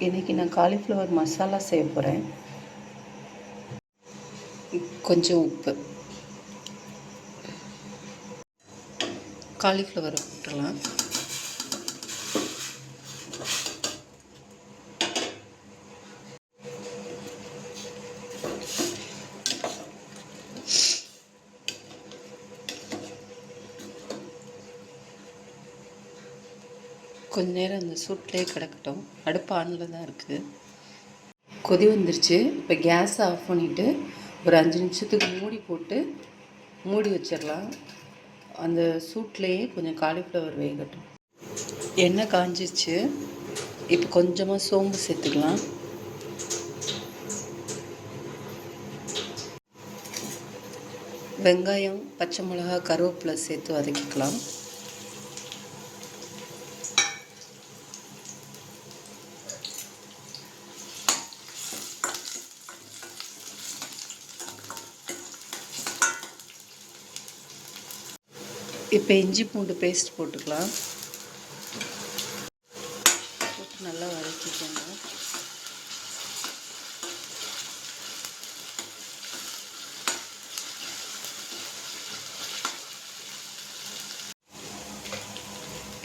இன்றைக்கி நான் காலிஃப்ளவர் மசாலா செய்ய போகிறேன் கொஞ்சம் உப்பு. காலிஃப்ளவர் விட்டுடலாம் கொஞ்ச நேரம் அந்த சூட்லேயே கிடக்கட்டும். அடுப்பு ஆனில் தான் இருக்குது கொதி வந்துருச்சு. இப்போ கேஸை ஆஃப் பண்ணிவிட்டு ஒரு அஞ்சு நிமிஷத்துக்கு மூடி போட்டு மூடி வச்சிடலாம் அந்த சூட்லேயே கொஞ்சம் காலிஃப்ளவர் வேகட்டும். எண்ணெய் காஞ்சிச்சு இப்போ கொஞ்சமாக சோம்பு சேர்த்துக்கலாம். வெங்காயம் பச்சை மிளகா கருவேப்பிலை சேர்த்து வதக்கிக்கலாம். இப்போ இஞ்சி பூண்டு பேஸ்ட் போட்டுக்கலாம். போட்டு நல்லா வதக்கிக்கோங்க.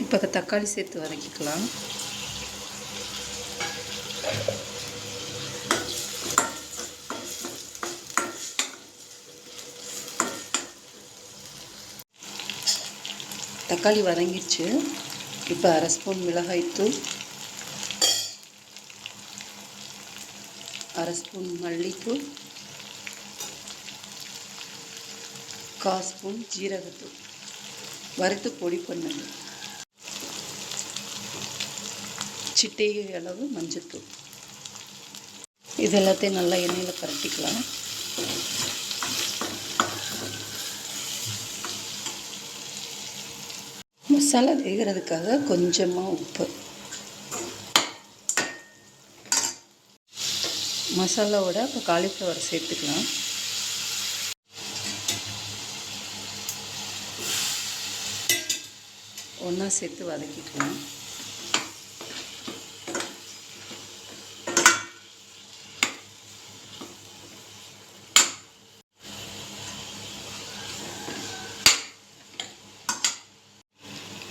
இப்போ தக்காளி சேர்த்து வதக்கிக்கலாம். தக்காளி வதங்கிடுச்சு. இப்போ அரை ஸ்பூன் மிளகாய்த்தூள் அரை ஸ்பூன் மல்லித்தூள் கால் ஸ்பூன் ஜீரகத்தூள். வறுத்து பொடி பண்ணது சிட்டிகை அளவு மஞ்சத்தூள். இது எல்லாத்தையும் நல்லா எண்ணெயில் பரட்டிக்கலாம். மசாலா வேகிறதுக்காக கொஞ்சமாக உப்பு. மசாலாவோட இப்போ காலிஃப்ளவர் சேர்த்துக்கலாம். ஒன்றா சேர்த்து வதக்கிக்கலாம்.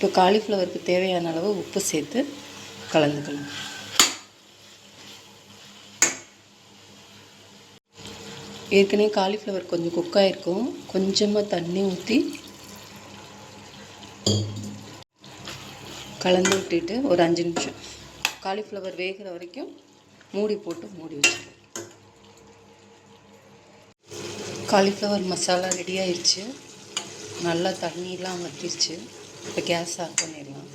இப்போ காலிஃப்ளவருக்கு தேவையான அளவு உப்பு சேர்த்து கலந்துக்கலாம் ஏற்கனவே காலிஃப்ளவர் கொஞ்சம் குக் ஆகிருக்கும் கொஞ்சமாக தண்ணி ஊற்றி கலந்து விட்டுட்டு ஒரு அஞ்சு நிமிஷம். காலிஃப்ளவர் வேகிற வரைக்கும் மூடி போட்டு மூடி வச்சிடலாம் காலிஃப்ளவர் மசாலா ரெடி ஆயிடுச்சு நல்லா தண்ணியெலாம் வத்திருச்சு. இப்போ கேஸ் ஆஃப் பண்ணிடலாம்.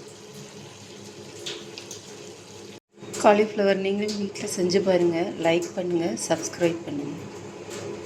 காலிஃப்ளவர் நீங்களும் வீட்டில் செஞ்சு பாருங்கள் லைக் பண்ணுங்கள் சப்ஸ்கிரைப் பண்ணுங்கள்